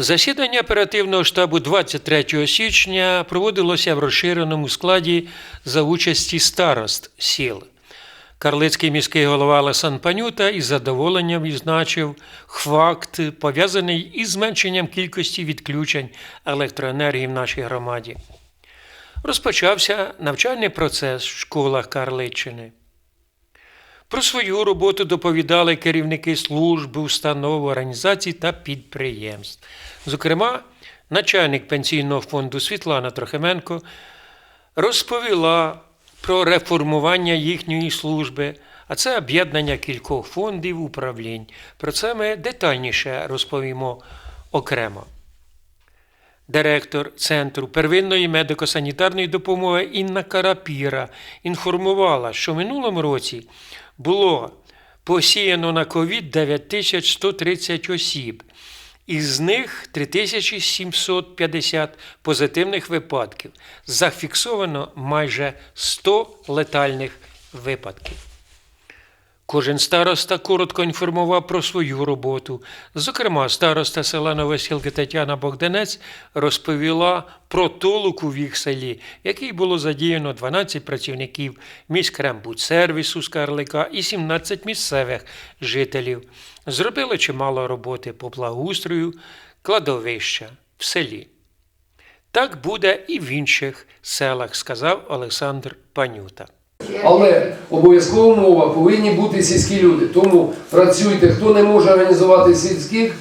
Засідання оперативного штабу 23 січня проводилося в розширеному складі за участі старост сіл. Карлицький міський голова Олесан Панюта із задоволенням відзначив факт, пов'язаний із зменшенням кількості відключень електроенергії в нашій громаді. Розпочався навчальний процес в школах Карличчини. Про свою роботу доповідали керівники служб, установ, організацій та підприємств. Зокрема, начальник пенсійного фонду Світлана Трохименко розповіла про реформування їхньої служби, а це об'єднання кількох фондів управлінь. Про це ми детальніше розповімо окремо. Директор Центру первинної медико-санітарної допомоги Інна Карапіра інформувала, що в минулому році було посіяно на ковід 9130 осіб, із них 3750 позитивних випадків. Зафіксовано майже 100 летальних випадків. Кожен староста коротко інформував про свою роботу. Зокрема, староста села Новосілки Тетяна Богданець розповіла про толоку в їх селі, який було задіяно 12 працівників міськрембудсервісу з Карлика і 17 місцевих жителів. Зробили чимало роботи по благоустрою кладовища в селі. Так буде і в інших селах, сказав Олександр Панюта. Але обов'язкова умова повинні бути сільські люди. Тому працюйте. Хто не може організувати сільських,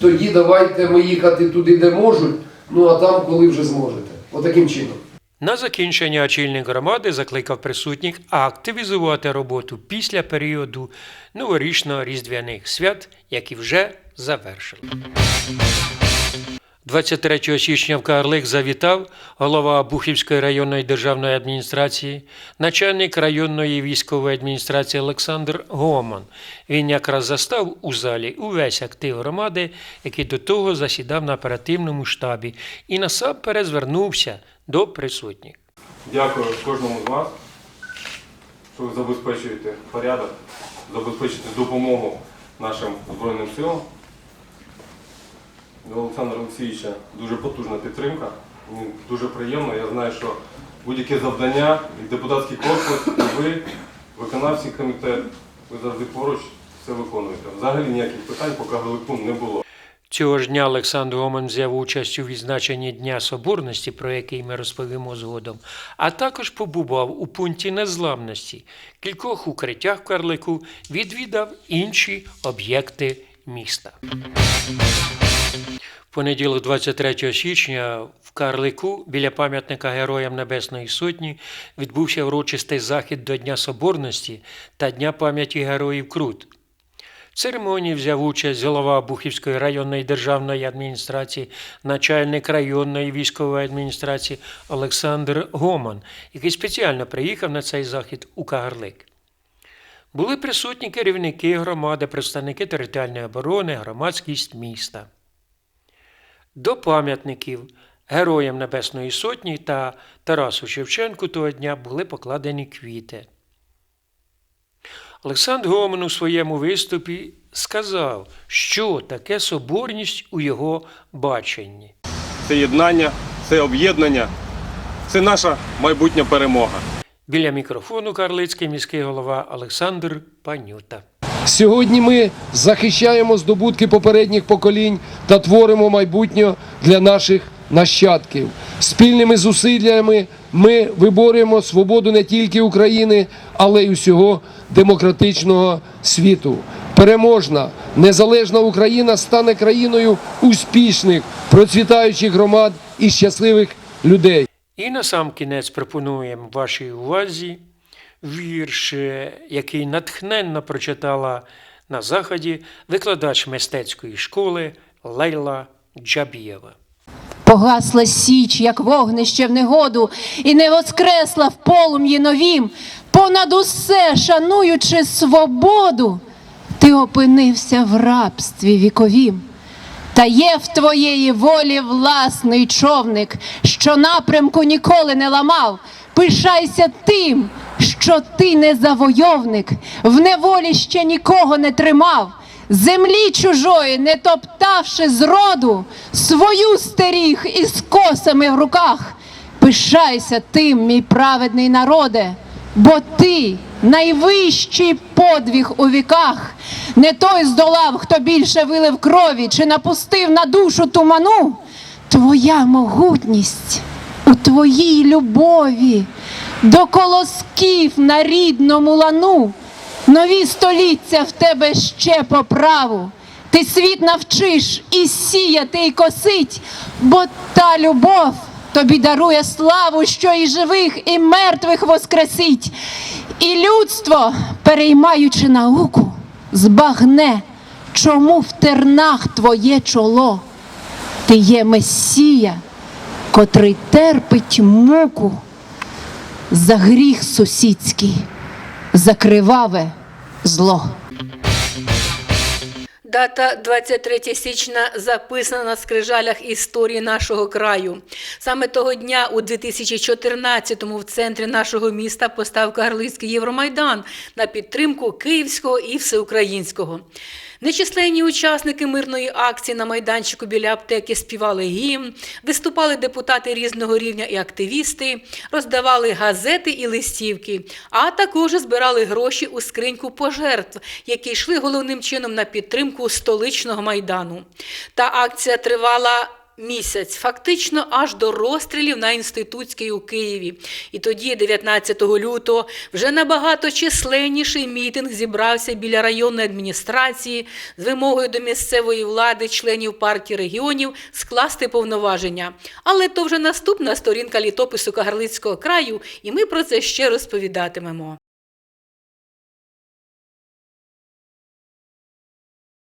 тоді давайте ми їхати туди, де можуть. Ну а там, коли вже зможете. Отаким чином. На закінчення очільник громади закликав присутніх активізувати роботу після періоду новорічно-різдвяних свят, які вже завершили. 23 січня в Карлик завітав голова Бухівської районної державної адміністрації, начальник районної військової адміністрації Олександр Гоман. Він якраз застав у залі увесь актив громади, який до того засідав на оперативному штабі, і насамперед звернувся до присутніх. Дякую кожному з вас, що ви забезпечуєте порядок, забезпечуєте допомогу нашим Збройним силам. До Олександра Олексійовича дуже потужна підтримка. Дуже приємно. Я знаю, що будь-яке завдання, і депутатський корпус, і ви, виконавчий комітет, ви завжди поруч все виконуєте. Взагалі ніяких питань по Кагалику не було. Цього ж дня Олександр Гоман взяв участь у відзначенні Дня Соборності, про який ми розповімо згодом, а також побував у пункті незламності, кількох укриттях в Карлику, відвідав інші об'єкти міста. Понеділок, 23 січня, в Карлику біля пам'ятника Героям Небесної Сотні відбувся урочистий захід до Дня Соборності та Дня пам'яті Героїв Крут. В церемонії взяв участь голова Бухівської районної державної адміністрації, начальник районної військової адміністрації Олександр Гоман, який спеціально приїхав на цей захід у Кагарлик. Були присутні керівники громади, представники територіальної оборони, громадськість міста. До пам'ятників Героям Небесної Сотні та Тарасу Шевченку того дня були покладені квіти. Олександр Гоман у своєму виступі сказав, що таке соборність у його баченні. Це єднання, це об'єднання, це наша майбутня перемога. Біля мікрофону Карлицький міський голова Олександр Панюта. Сьогодні ми захищаємо здобутки попередніх поколінь та творимо майбутнє для наших нащадків. Спільними зусиллями ми виборюємо свободу не тільки України, але й усього демократичного світу. Переможна, незалежна Україна стане країною успішних, процвітаючих громад і щасливих людей. І на сам кінець пропонуємо вашій увазі вірш, е, який натхненно прочитала на заході викладач мистецької школи Лейла Джабієва. Погасла січ, як вогнище в негоду, і не воскресла в полум'ї новім, понад усе шануючи свободу, ти опинився в рабстві віковім. Та є в твоєї волі власний човник, що напрямку ніколи не ламав. Пишайся тим, що ти не завойовник, в неволі ще нікого не тримав. землі чужої, не топтавши зроду, свою стеріг із косами в руках. Пишайся тим, мій праведний народе, бо ти найвищий подвиг у віках. Не той здолав, хто більше вилив крові, чи напустив на душу туману. Твоя могутність у твоїй любові, до колосків на рідному лану. Нові століття в тебе ще по праву. Ти світ навчиш і сіяти, і косить, бо та любов тобі дарує славу, що і живих, і мертвих воскресить. І людство, переймаючи науку, збагне, чому в тернах твоє чоло. Ти є Месія, котрий терпить муку за гріх сусідський, за криваве зло. Дата 23 січня записана на скрижалях історії нашого краю. Саме того дня, у 2014-му, в центрі нашого міста постав Карлицький Євромайдан на підтримку київського і всеукраїнського. Нечисленні учасники мирної акції на майданчику біля аптеки співали гімн, виступали депутати різного рівня і активісти, роздавали газети і листівки, а також збирали гроші у скриньку пожертв, які йшли головним чином на підтримку столичного майдану. Та акція тривала. Місяць, фактично аж до розстрілів на інститутській у Києві. І тоді, 19 лютого, вже набагато численніший мітинг зібрався біля районної адміністрації з вимогою до місцевої влади, членів партії регіонів скласти повноваження. Але то вже наступна сторінка літопису Кагарлицького краю, і ми про це ще розповідатимемо.